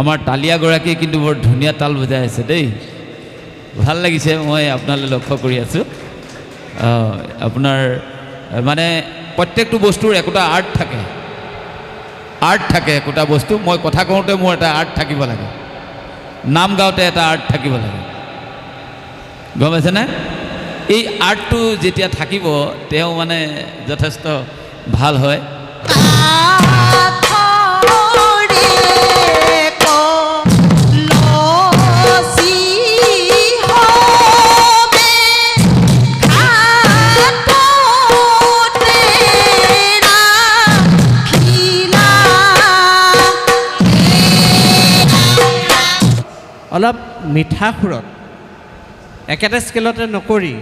আমাৰ তালিয়াগৰাকীয়ে কিন্তু বৰ ধুনীয়া তাল বজাই আছে দেই। ভালো লাগিছে, মই আপোনালৈ লক্ষ্য কৰি আছোঁ। আপোনাৰ মানে প্ৰত্যেকটো বস্তুৰ একোটা আৰ্ট থাকে। আৰ্ট থাকে একোটা বস্তু। মই কথা কওঁতে মোৰ এটা আৰ্ট থাকিব লাগে। নাম গাওঁতে এটা আৰ্ট থাকিব লাগে। গম পাইছেনে? এই আৰ্টটো যেতিয়া থাকিব, তেওঁ মানে যথেষ্ট ভালো হয়। অলপ মিঠা সুৰত একেটা স্কেলতে নকৰি,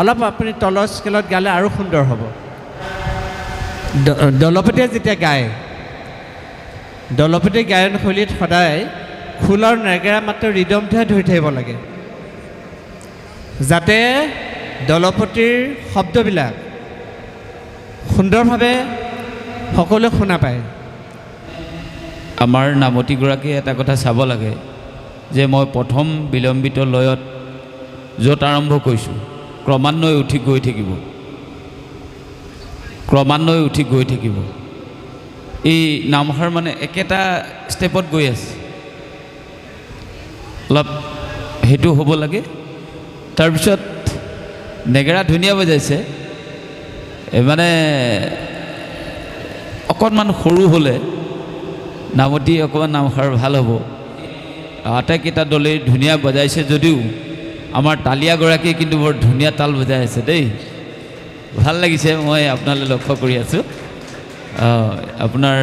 অলপ আপুনি তলৰ স্কেলত গালে আৰু সুন্দৰ হ'ব। দলপতিয়ে যেতিয়া গায়, দলপতি গায়ন শৈলীত সদায় খোল আৰু নেগেৰা মাত্ৰ ৰিদমটোহে ধৰি থাকিব লাগে। যাতে দলপতিৰ শব্দবিলাক সুন্দৰভাৱে সকলোৱে শুনা পায়। আমাৰ নামতিগৰাকীয়ে এটা কথা চাব লাগে। যে মই প্ৰথম বিলম্বিত লয়ত য'ত আৰম্ভ কৰিছোঁ, ক্ৰমান্বয়ে উঠি গৈ থাকিব। ক্ৰমান্বয়ে উঠি গৈ থাকিব। এই নামষাৰ মানে একেটা ষ্টেপত গৈ আছে। অলপ সেইটো হ'ব লাগে। তাৰপিছত নেগেৰা ধুনীয়া বজাইছে। মানে অকণমান সৰু হ'লে নামতি অকণমান নামষাৰ ভালো হ'ব। আটাইকেইটা দলেই ধুনীয়া বজাইছে যদিও। আমাৰ তালিয়াগৰাকীয়ে কিন্তু বৰ ধুনীয়া তাল বজাই আছে দেই। ভালো লাগিছে, মই আপোনালৈ লক্ষ্য কৰি আছোঁ। আপোনাৰ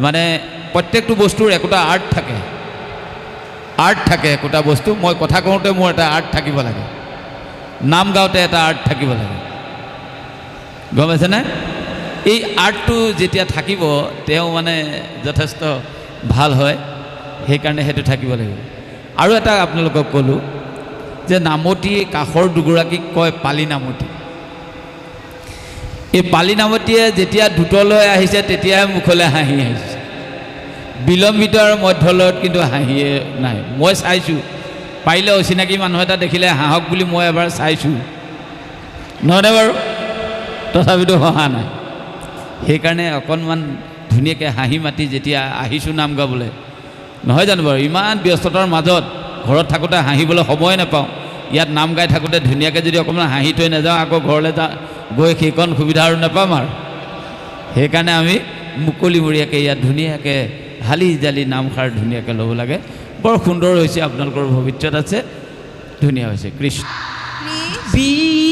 মানে প্ৰত্যেকটো বস্তুৰ একোটা আৰ্ট থাকে। আৰ্ট থাকে একোটা বস্তু। মই কথা কওঁতে মোৰ এটা আৰ্ট থাকিব লাগে। নাম গাওঁতে এটা আৰ্ট থাকিব লাগে। গম পাইছেনে? এই আৰ্টটো যেতিয়া থাকিব, তেওঁ মানে যথেষ্ট ভালো হয়। সেইকাৰণে সেইটো থাকিব লাগিব। আৰু এটা আপোনালোকক ক'লোঁ যে নামতি কাষৰ দুগৰাকীক কয় পালি নামতি। এই পালি নামতিয়ে যেতিয়া দ্ৰুতলৈ আহিছে তেতিয়াহে মুখলৈ হাঁহি আহিছে। বিলম্বিত আৰু মধ্যলয়ত কিন্তু হাঁহিয়ে নাই। মই চাইছোঁ, পাৰিলে অচিনাকি মানুহ এটা দেখিলে হাঁহক বুলি মই এবাৰ চাইছোঁ। নহয়নে বাৰু তথাপিতো হহা নাই। সেইকাৰণে অকণমান ধুনীয়াকৈ হাঁহি মাতি যেতিয়া আহিছোঁ নাম গাবলৈ নহয় জানো বাৰু? ইমান ব্যস্ততাৰ মাজত ঘৰত থাকোঁতে হাঁহিবলৈ সময় নাপাওঁ। ইয়াত নাম গাই থাকোঁতে ধুনীয়াকৈ যদি অকণমান হাঁহি থৈ নাযাওঁ, আকৌ ঘৰলৈ যা গৈ সেইকণ সুবিধা আৰু নাপাম আৰু। সেইকাৰণে আমি মুকলিমূৰীয়াকৈ ইয়াত ধুনীয়াকৈ হালি জালি নামষাৰ ধুনীয়াকৈ ল'ব লাগে। বৰ সুন্দৰ হৈছে, আপোনালোকৰ ভৱিষ্যত আছে। ধুনীয়া হৈছে, কৃষ্ণ। বৃন্দাবনে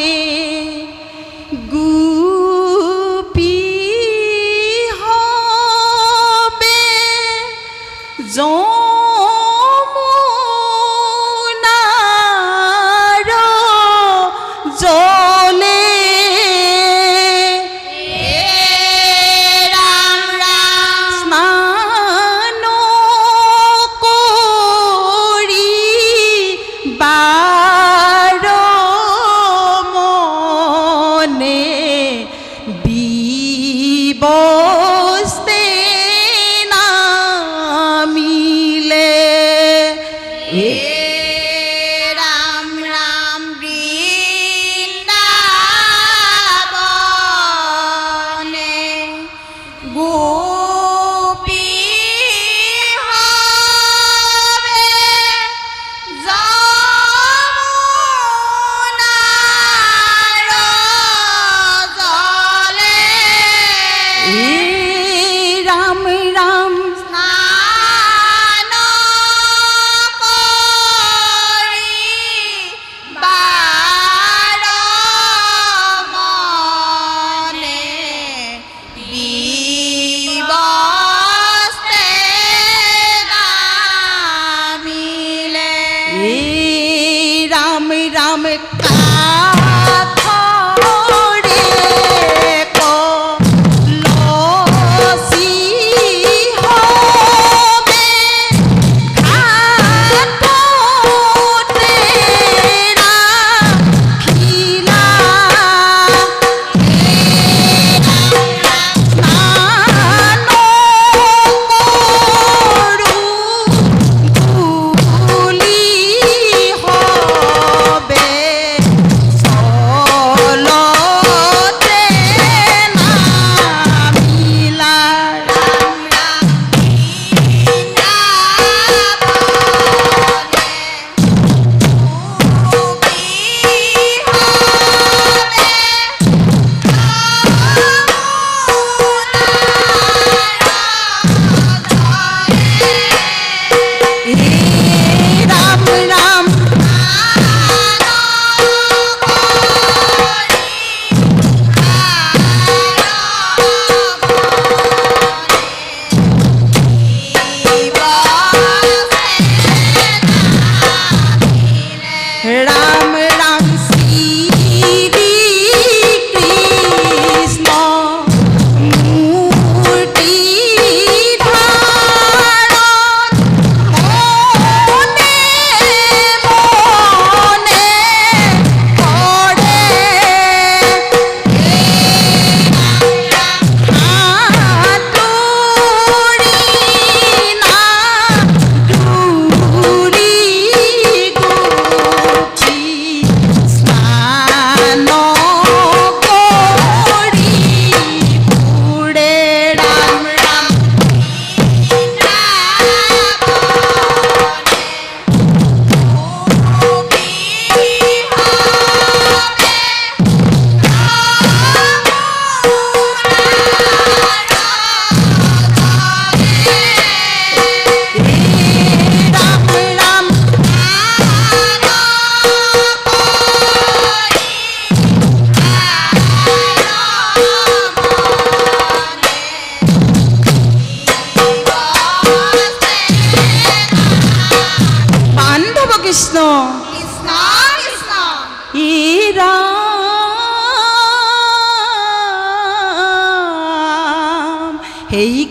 গোপী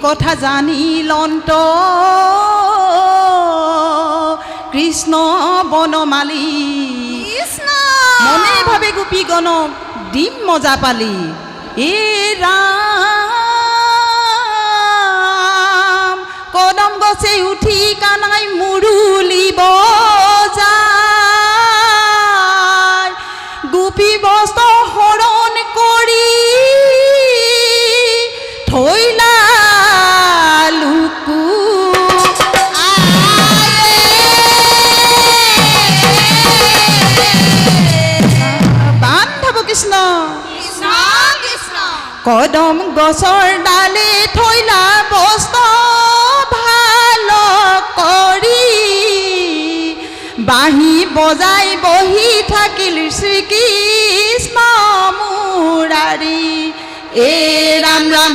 সেই জানি লন্ত কৃষ্ণ বনমালী মনে ভাবে গোপীগণ ডিম মজা পালি। এ রাম কদম গছৰ ডালে থৈলা বস্ত ভালো কৰি। বাঁহী বজাই বহি থাকিল শ্ৰীকৃষ্ণ মুৰাৰী। এ ৰাম ৰাম।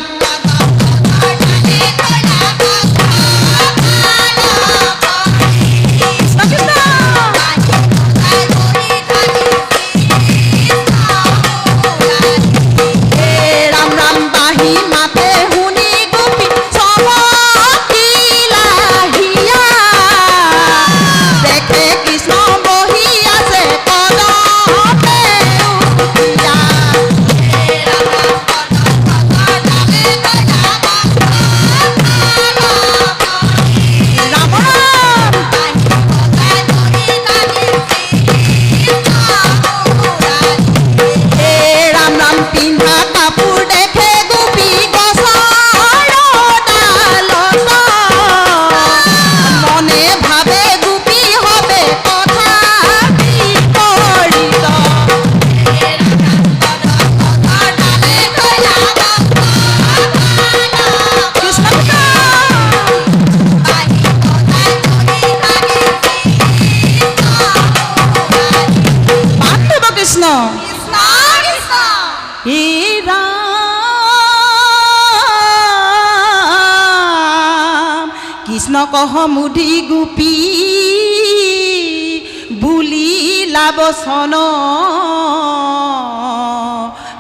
লাবচন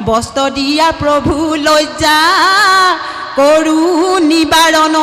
বস্ত্ৰ দিয়া প্ৰভু লজ্জা কৰো নিবাৰণ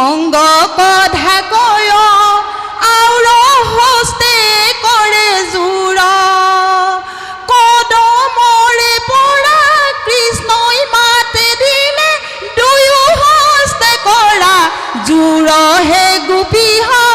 অঙ্গ কথা কয় আউর হস্তে করে জোর কদমরে পড়া কৃষ্ণই মাতে দিলে দুয়ো হস্তে করা জোর হে গোপী হয়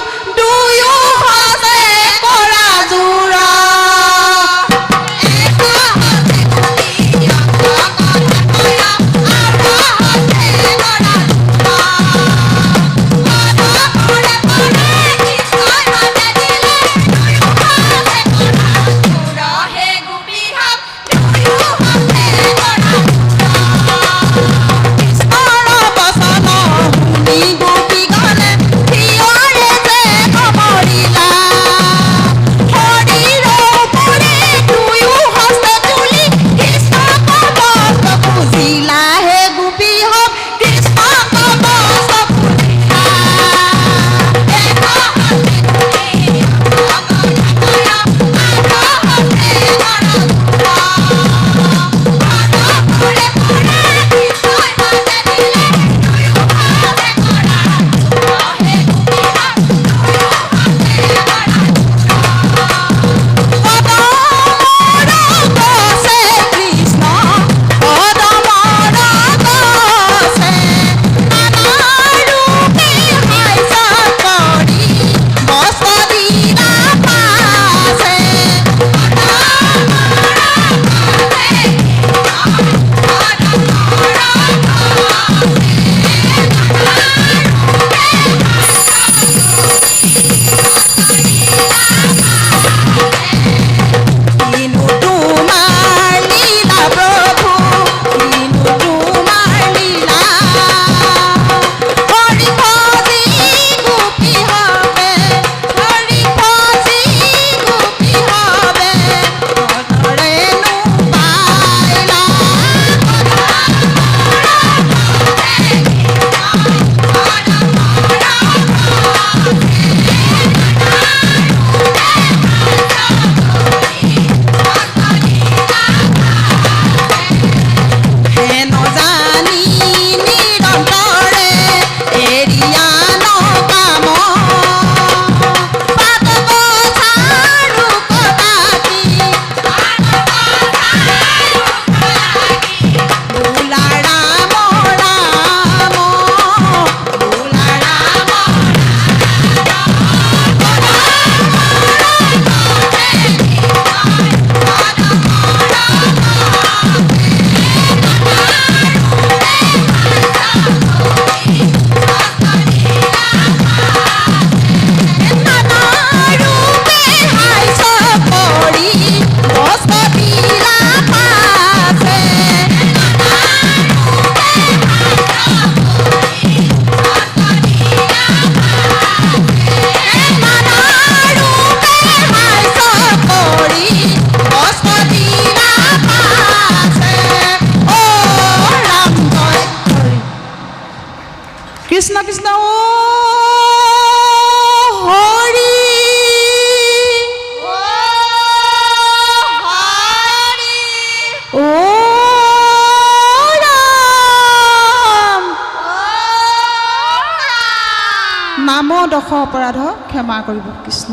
দশ অপৰাধ ক্ষমা কৰিব কৃষ্ণ।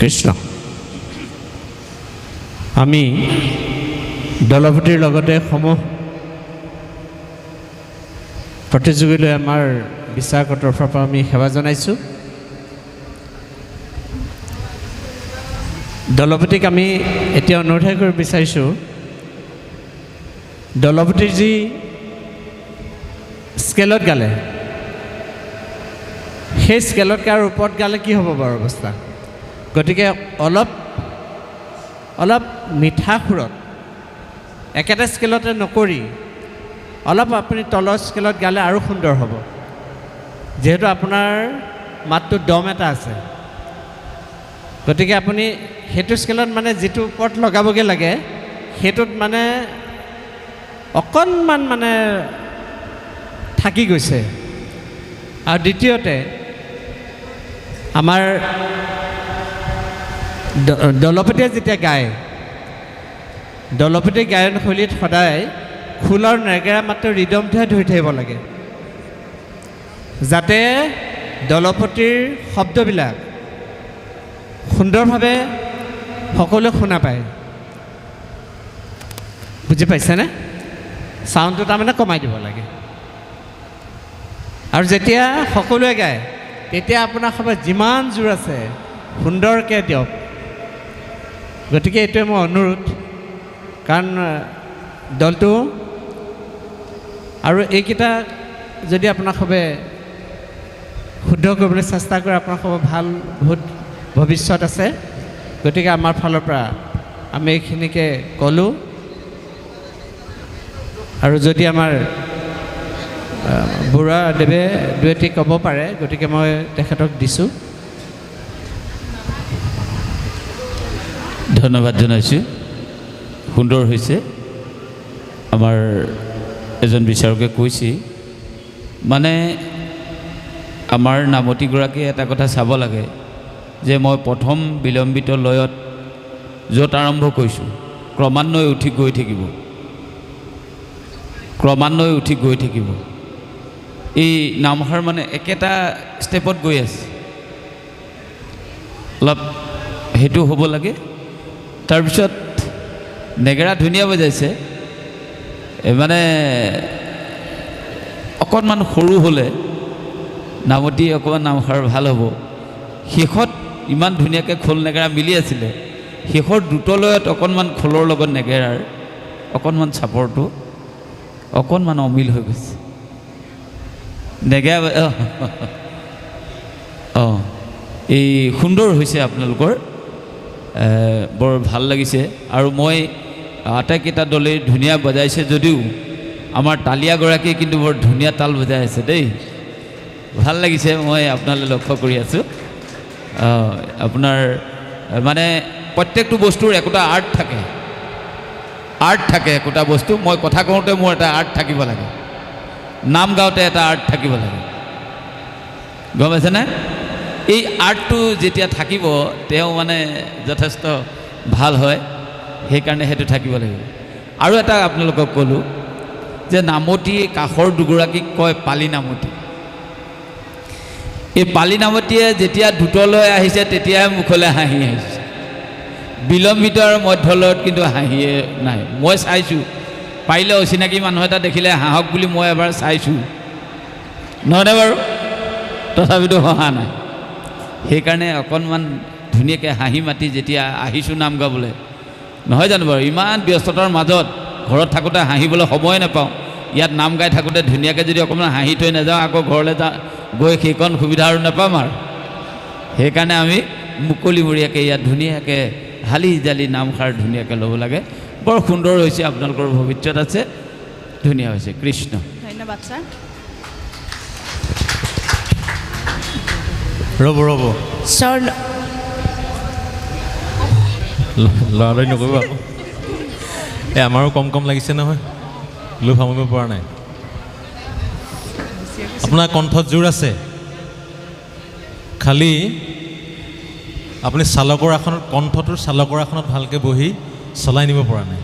কৃষ্ণ। আমি দলপতিৰ লগতে সমূহ প্ৰতিযোগীলৈ আমাৰ বিচাৰকৰ তৰফৰ পৰা আমি সেৱা জনাইছোঁ। দলপতিক আমি এতিয়া অনুৰোধ কৰিব বিচাৰিছোঁ দলপতিৰ যি স্কেলত গালে। সেই স্কেলতকৈ আৰু ওপৰত গালে কি হ'ব বাৰু অৱস্থা? গতিকে অলপ অলপ মিঠা সুৰত, একেটা স্কেলতে নকৰি, অলপ আপুনি তলৰ স্কেলত গালে আৰু সুন্দৰ হ'ব। যিহেতু আপোনাৰ মাতটো দম এটা আছে। গতিকে আপুনি সেইটো স্কেলত মানে যিটো ওপৰত লগাবগৈ লাগে, সেইটোত মানে অকণমান মানে থাকি গৈছে। আৰু দ্বিতীয়তে, আমাৰ দলপতিয়ে যেতিয়া গায়, দলপতি গায়নশৈলীত সদায় খোলৰ নেগেৰা মাত্ৰ ৰিদমটোহে ধৰি থাকিব লাগে। যাতে দলপতিৰ শব্দবিলাক সুন্দৰভাৱে সকলোৱে শুনা পায়। বুজি পাইছেনে? চাউণ্ডটো তাৰমানে কমাই দিব লাগে। আৰু যেতিয়া সকলোৱে গায়, তেতিয়া আপোনাৰ সময়ত যিমান জোৰ আছে, সুন্দৰকৈ দিয়ক। গতিকে এইটোৱে মোৰ অনুৰোধ। কাৰণ দলটো আৰু এইকেইটা যদি আপোনাৰ সবে শুদ্ধ কৰিবলৈ চেষ্টা কৰে, আপোনাৰ সবে ভালো বহুত ভৱিষ্যত আছে। গতিকে আমাৰ ফালৰ পৰা আমি এইখিনিকে ক'লোঁ। আৰু যদি আমাৰ বুঢ়া দুই এটি ক'ব পাৰে, গতিকে মই তেখেতক দিছোঁ। ধন্যবাদ জনাইছোঁ। সুন্দৰ হৈছে। আমাৰ এজন বিচাৰকে কৈছেই মানে আমাৰ নামতিগৰাকীয়ে এটা কথা চাব লাগে, যে মই প্ৰথম বিলম্বিত লয়ত য'ত আৰম্ভ কৰিছোঁ, ক্ৰমান্বয়ে উঠি গৈ থাকিব। ক্ৰমান্বয়ে উঠি গৈ থাকিব। এই নামষাৰ মানে একেটা ষ্টেপত গৈ আছে। অলপ সেইটো হ'ব লাগে। তাৰপিছত নেগেৰা ধুনীয়া বজাইছে। মানে অকণমান সৰু হ'লে নামতি অকণমান নামষাৰ ভালো হ'ব। শেষত ইমান ধুনীয়াকৈ খোল নেগেৰা মিলি আছিলে। শেষৰ দ্ৰুতলয়ত অকণমান খোলৰ লগত নেগেৰাৰ অকণমান চাপৰটো অকণমান অমিল হৈ গৈছে। নেগেৰা অঁ, এই সুন্দৰ হৈছে আপোনালোকৰ বৰ ভালো লাগিছে। আৰু মই আটাইকেইটা দলেই ধুনীয়া বজাইছে যদিও আমাৰ তালিয়াগৰাকীয়ে কিন্তু বৰ ধুনীয়া তাল বজাই আছে দেই। ভালো লাগিছে, মই আপোনালৈ লক্ষ্য কৰি আছোঁ। আপোনাৰ মানে প্ৰত্যেকটো বস্তুৰ একোটা আৰ্ট থাকে। আৰ্ট থাকে একোটা বস্তু, মই কথা কওঁতে মোৰ এটা আৰ্ট থাকিব লাগে। নাম গাওঁতে এটা আৰ্ট থাকিব লাগে। গম পাইছেনে এই আৰ্টটো যেতিয়া থাকিব, তেওঁ মানে যথেষ্ট ভালো হয়, সেইকাৰণে সেইটো থাকিব লাগিব। আৰু এটা আপোনালোকক ক'লোঁ, যে নামতি কাষৰ দুগৰাকীক কয় পালি নামতি। এই পালি নামতিয়ে যেতিয়া দ্ৰুতলৈ আহিছে, তেতিয়াহে মুখলৈ হাঁহি আহিছে। বিলম্বিত আৰু মধ্যলয়ত কিন্তু হাঁহিয়ে নাই। মই চাইছোঁ পাৰিলে অচিনাকি মানুহ এটা দেখিলে হাঁহক বুলি মই এবাৰ চাইছোঁ। নহয়নে বাৰু, তথাপিতো হহা নাই। সেইকাৰণে অকণমান ধুনীয়াকৈ হাঁহি মাতি যেতিয়া আহিছোঁ নাম গাবলৈ। নহয় জানো বাৰু, ইমান ব্যস্ততাৰ মাজত ঘৰত থাকোঁতে হাঁহিবলৈ সময় নাপাওঁ। ইয়াত নাম গাই থাকোঁতে ধুনীয়াকৈ যদি অকণমান হাঁহি থৈ নাযাওঁ, আকৌ ঘৰলৈ যা গৈ সেইকণ সুবিধা আৰু নাপাম আৰু। সেইকাৰণে আমি মুকলিমূৰীয়াকৈ ইয়াত ধুনীয়াকৈ হালি জালি নামষাৰ ধুনীয়াকৈ ল'ব লাগে। বৰ সুন্দৰ হৈছে আপোনালোকৰ ভৱিষ্যত আছে। ধুনীয়া হৈছে কৃষ্ণ। ধন্যবাদ ছাৰ ৰ'ব ৰ'ব। ছাৰ লৰালৰি নকৰিব আকৌ। এই আমাৰো কম কম লাগিছে নহয়। লোভ সামৰিব পৰা নাই। আপোনাৰ কণ্ঠত জোৰ আছে। খালি আপুনি চালকৰ আসনত কণ্ঠটোৰ চালকৰ আসনত ভালকৈ বহি চলাই নিব পৰা নাই।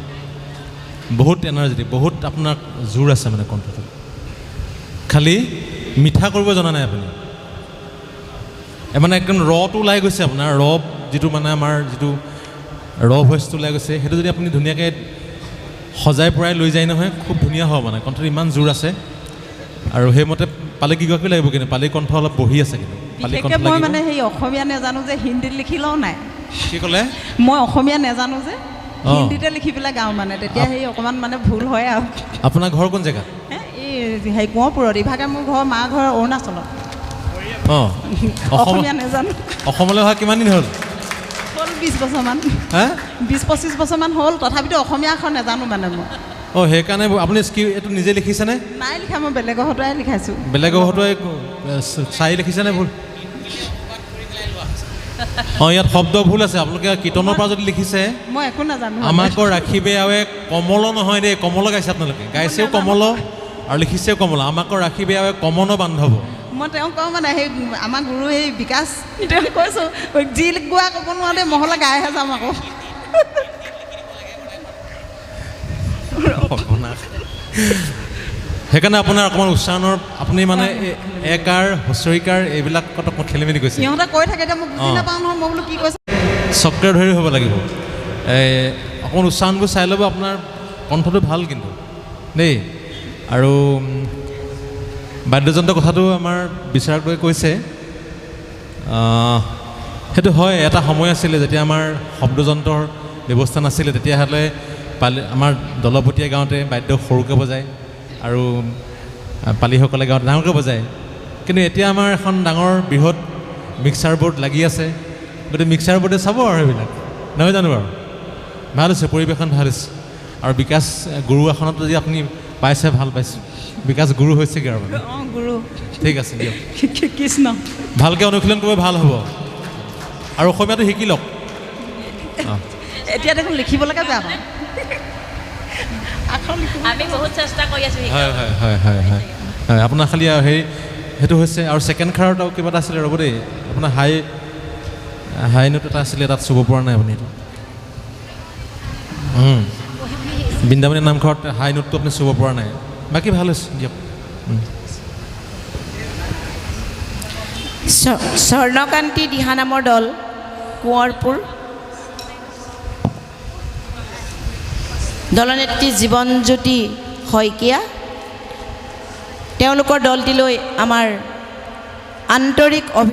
বহুত এনাৰ্জেটিক বহুত আপোনাৰ জোৰ আছে মানে কণ্ঠটোত। খালি মিঠা কৰিব জনা নাই আপুনি। মানে একদম ৰটো ওলাই গৈছে আপোনাৰ ৰ যিটো মানে আমাৰ যিটো ৰ ভইচটো ওলাই গৈছে সেইটো যদি আপুনি ধুনীয়াকৈ সজাই পৰাই লৈ যায় নহয় খুব ধুনীয়া হ'ব মানে কণ্ঠটো ইমান জোৰ আছে। আৰু সেইমতে পালে কিগৰাকী লাগিব কিন্তু পালি কণ্ঠ অলপ বহি আছে কিন্তু মই মানে সেই অসমীয়া নেজানো যে হিন্দীত লিখি লওঁ নাই। কি ক'লে? মই অসমীয়া নেজানো যে। হিন্দীতে লিখি পেলাই গাওঁ মানে তেতিয়া সেই অকণমান মানে ভুল হয় আৰু। আপোনাৰ ঘৰ কোন জেগাত হে, এই হেৰি কোঁৱৰপুৰত ইভাগে মোৰ ঘৰ মা ঘৰ অৰুণাচলত। অঁ অসম অসমীয়া নেজানো। অসমলৈ অহা কিমান দিন হ'ল? হ'ল বিছ বছৰমান। বিছ পঁচিছ বছৰমান হ'ল তথাপিতো অসমীয়া আখৰ নেজানো মানে মই। অঁ সেইকাৰণে আপুনি এইটো নিজে লিখিছেনে? নাই লিখা মই বেলেগৰ হতুৱাই লিখাইছোঁ। বেলেগৰ হতুৱাই চাই লিখিছেনে ভুল? অঁ ইয়াত শব্দ ভুল আছে। আপোনালোকে কীৰ্তনৰ পৰা যদি লিখিছে মই একো নাজানো। আমাকো ৰাখিবে আৱে কমল নহয় দেই। কমল গাইছে আপোনালোকে। গাইছেও কমল আৰু লিখিছেও কমল। আমাকো ৰাখিবে আৱে কমন বান্ধৱ। মই কওঁ মানে সেই আমাৰ গুৰু সেই বিকাশ তেওঁক কৈছোঁ যি গোৱা ক'ব নোৱাৰো মহলা গাইহে যাম আকৌ। সেইকাৰণে আপোনাৰ অকণমান উচ্চাৰণৰ আপুনি মানে একাৰ হুঁচৰিকাৰ এইবিলাকত অকণমান খেলি মেলি কৰিছে সিহঁতে কৈ থাকে এতিয়া মই বুজি অঁ। নাপাওঁ নহয় মই বোলো কি কৈছে। চক্ৰধৰি হ'ব লাগিব। এই অকণমান উচ্চাৰণবোৰ চাই ল'ব আপোনাৰ কণ্ঠটো ভাল কিন্তু দেই। আৰু বাদ্যযন্ত্ৰ কথাটো আমাৰ বিচাৰকটোৱে কৈছে। সেইটো হয় এটা সময় আছিলে যেতিয়া আমাৰ শব্দযন্ত্ৰৰ ব্যৱস্থা নাছিলে তেতিয়াহ'লে পালি আমাৰ দলপতীয়া গাঁৱতে বাদ্য সৰুকৈ বজায়। আৰু পালিসকলে গাঁৱত ডাঙৰকৈ বজায়। কিন্তু এতিয়া আমাৰ এখন ডাঙৰ বৃহৎ মিক্সাৰ বৰ্ড লাগি আছে। গতিকে মিক্সাৰ বৰ্ডে চাব আৰু সেইবিলাক। নহয় জানো বাৰু? ভাল হৈছে পৰিৱেশন ভাল হৈছে। আৰু বিকাশ গুৰু আসনত যদি আপুনি পাইছে ভাল পাইছোঁ। বিকাশ গুৰু হৈছেগৈ আৰু মানে। ঠিক আছে দিয়ক। কৃষ্ণ। ভালকৈ অনুশীলন কৰিব ভাল হ'ব। আৰু অসমীয়াটো শিকি লওক। এতিয়া দেখোন লিখিবলৈকে বেয়া পাওঁ। আখৰ লিখিব আমি বহুত চেষ্টা কৰি আছোঁ হয় হয় হয় হয় হয়। হয় আপোনাৰ খালি হেৰি সেইটো হৈছে আৰু ছেকেণ্ড খাৰত আৰু কিবা এটা আছিলে ৰ'ব দেই। আপোনাৰ হাই হাই নোট এটা আছিলে তাত চুব পৰা নাই আপুনি এইটো। বৃন্দাবনী নামঘৰত হাই নোটটো আপুনি চুব পৰা নাই। বাকী ভালো হৈছে দিয়ক। স্বৰ্ণকান্তি দিহানামৰ দল কোঁৱৰপুৰ। দলনেত্ৰী জীৱনজ্যোতি শইকীয়া তেওঁলোকৰ দলটিলৈ আমাৰ আন্তৰিক অভি